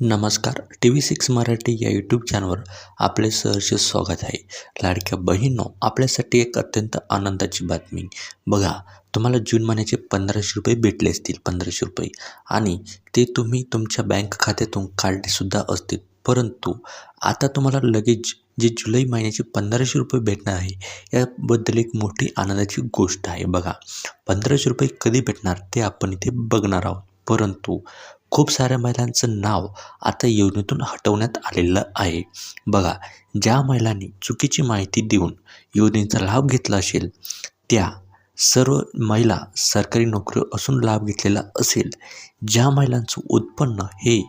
नमस्कार. T V six Marathi या YouTube चॅनलवर आपले सहर्ष स्वागत आहे. लाडक्या बहिणो आपल्यासाठी एक अत्यंत आनंदाची बातमी. बघा तुम्हाला जून महिन्याचे पंधराशे रुपये भेटले असतील पंधराशे रुपये. आणि ते तुम्ही तुमच्या बँक खात्यातून काढलेसुद्धा असतील. परंतु आता तुम्हाला लगेच जे जुलै महिन्याचे पंधराशे रुपये भेटणार आहे याबद्दल एक मोठी आनंदाची गोष्ट आहे. बघा पंधराशे रुपये कधी भेटणार ते आपण इथे बघणार आहोत. परंतु खूप साऱ्या महिलांचं नाव आता योजनेतून हटवण्यात आलेलं आहे. बघा ज्या महिलांनी चुकीची माहिती देऊन योजनेचा लाभ घेतला असेल त्या सर्व महिला सरकारी नोकरी असून लाभ घेतलेला असेल ज्या महिलांचं उत्पन्न हे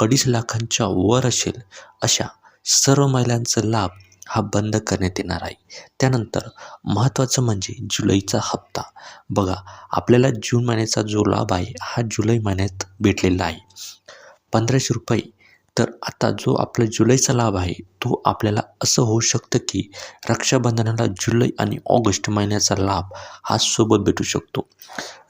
अडीच लाखांच्या वर असेल अशा सर्व महिलांचा लाभ हा बंद करण्यात येणार आहे. त्यानंतर महत्त्वाचं म्हणजे जुलैचा हप्ता. बघा आपल्याला जून महिन्याचा जो लाभ आहे हा जुलै महिन्यात भेटलेला आहे. पंधराशे रुपये. तर आता जो आपला जुलैचा लाभ आहे तो आपल्याला असं होऊ शकतं की रक्षाबंधनाला जुलै आणि ऑगस्ट महिन्याचा लाभ हा सोबत भेटू शकतो.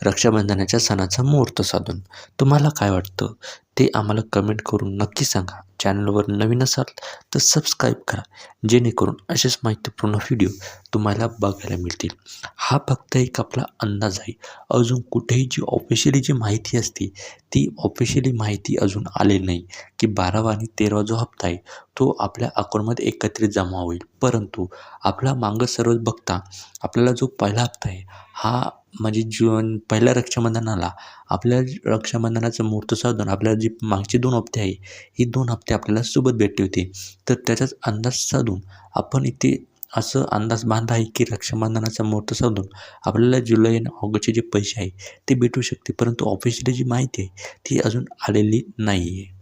रक्षाबंधनाच्या सणाचा मुहूर्त साधून. तुम्हाला काय वाटतं? ते आम्हाला कमेंट करून नक्की सांगा. चॅनलवर नवीन असाल तर सबस्क्राईब करा जेणेकरून असेच माहितीपूर्ण व्हिडिओ तुम्हाला बघायला मिळतील. हा फक्त एक आपला अंदाज आहे. अजून कुठेही जी ऑफिशियली जी माहिती असते ती ऑफिशियली माहिती अजून आलेली नाही की बारावा आणि तेरावा जो हप्ता आहे तो आपल्या अकाउंटमध्ये एकत्रित जमा होईल. परंतु आपला मागं सर्व बघता आपल्याला जो पहिला हप्ता आहे हा म्हणजे जून पहिल्या रक्षाबंधनाला आपल्या रक्षाबंधनाचं मुहूर्त साधून आपल्याला जी मागचे दोन हप्ते आहे ही दोन हप्ते ते आपल्याला सोबत भेटते होते. तर त्याचाच अंदाज साधून आपण इथे असं अंदाज बांधा आहे की रक्षाबंधनाचा मुहूर्त साधून आपल्याला जुलै आणि ऑगस्टचे जे पैसे आहे ते भेटू शकते. परंतु ऑफिशियली जी माहिती आहे ती अजून आलेली नाही आहे